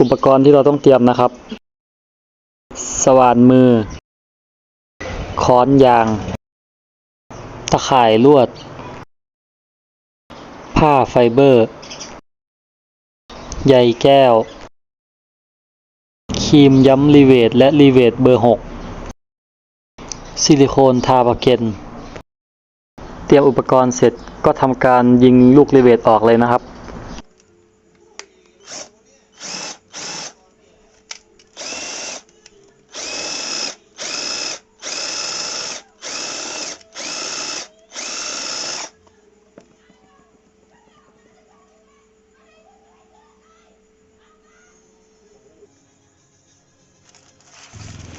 อุปกรณ์ที่เราต้องเตรียมนะครับ สว่านมือ ค้อนยาง ตะข่ายลวด ผ้าไฟเบอร์ ใยแก้ว ครีมย้ำรีเวทและรีเวทเบอร์ 6 ซิลิโคนทาปะเกนเตรียมอุปกรณ์เสร็จก็ทำการยิงลูกรีเวทออกเลยนะครับ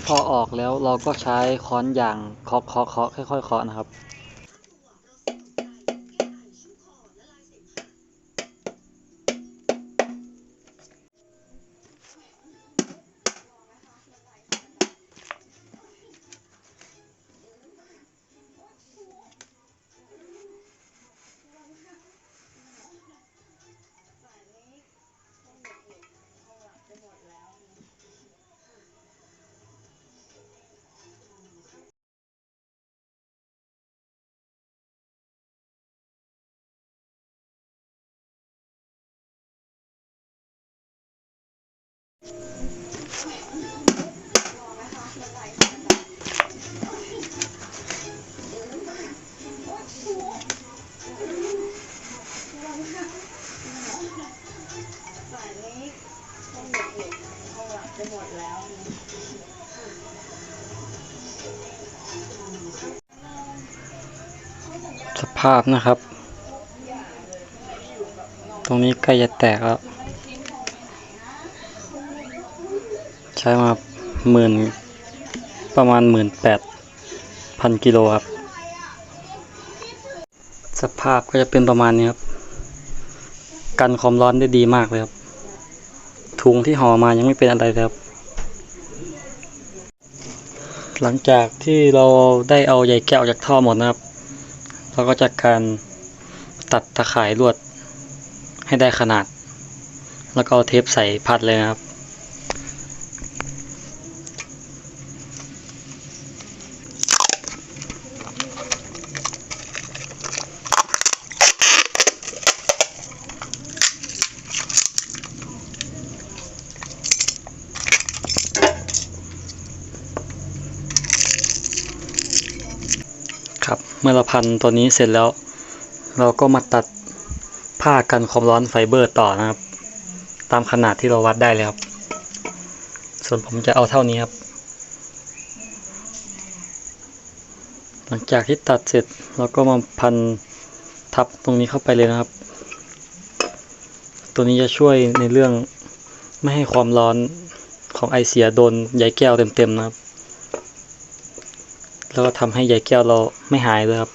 พอออกแล้วเราก็ใช้ค้อนยางเคาะเคาะเคาะค่อยๆเคาะนะครับ สภาพนะครับ ตรงนี้ใกล้จะแตกแล้ว ใช้มาหมื่นประมาณหมื่นแปดพันกิโลครับ สภาพก็จะเป็นประมาณนี้ครับ กันความร้อนได้ดีมากเลยครับ ถุงที่ห่อมายังไม่เป็นอะไรเลยครับ หลังจากที่เราได้เอาใยแก้วจากท่อหมดนะครับ เราก็จะการตัดตะข่ายลวดให้ได้ขนาด แล้วก็เเทปใส่พัดเลยนะครับ เมื่อเราพันตัวนี้เสร็จแล้ว เราก็มาตัดผ้ากันความร้อนไฟเบอร์ต่อนะครับ ตามขนาดที่เราวัดได้เลยครับ ส่วนผมจะเอาเท่านี้ครับ หลังจากที่ตัดเสร็จเราก็มาพันทับตรงนี้เข้าไปเลยนะครับ ตัวนี้จะช่วยในเรื่องไม่ให้ความร้อนของไอเสียโดนใยแก้วเต็มๆนะครับ แล้วก็ทำให้ใยแก้วเราไม่หายเลยครับ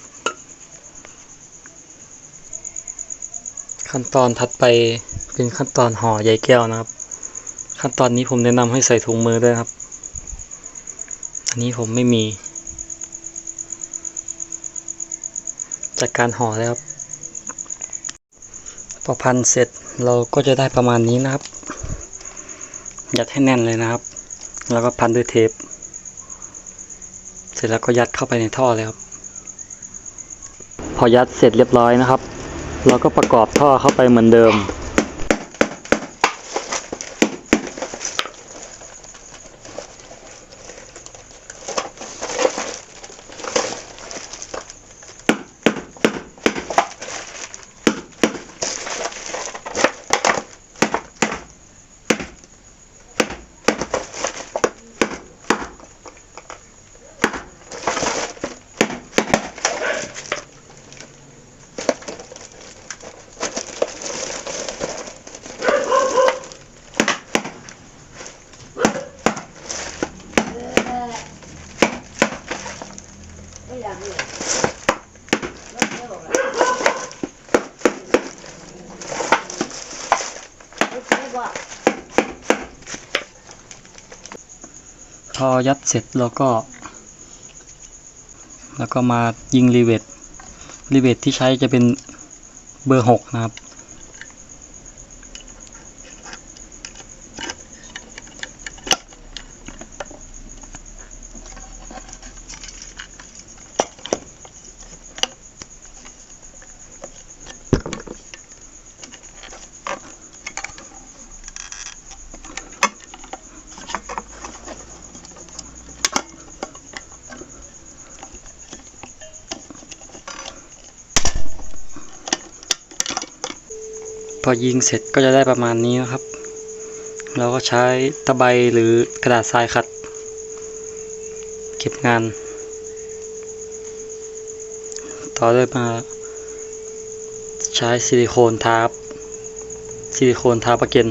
ขั้นตอนถัดไปเป็นขั้นตอนห่อใยแก้วนะครับ ขั้นตอนนี้ผมแนะนำให้ใส่ถุงมือด้วยครับ อันนี้ผมไม่มี จากการห่อแล้วครับพอพันเสร็จเราก็จะได้ประมาณนี้นะครับ ยัดให้แน่นเลยนะครับ แล้วก็พันด้วยเทป ร็จแล้วก็ยัดเข้าไปในท่อเลยครับ พอยัดเสร็จเรียบร้อยนะครับ เราก็ประกอบท่อเข้าไปเหมือนเดิม พ อยัดเสร็จเราก็ แล้วก็มายิงรีเวทรีเวทที่ใช้จะเป็นเบอร์หกนะครับ พอยิงเสร็จก็จะได้ประมาณนี้นะครับ เราก็ใช้ตะไบหรือกระดาษทรายขัด เก็บงาน ต่อด้วยมา ใช้ซิลิโคนทารับซิลิโคนทาประเก็น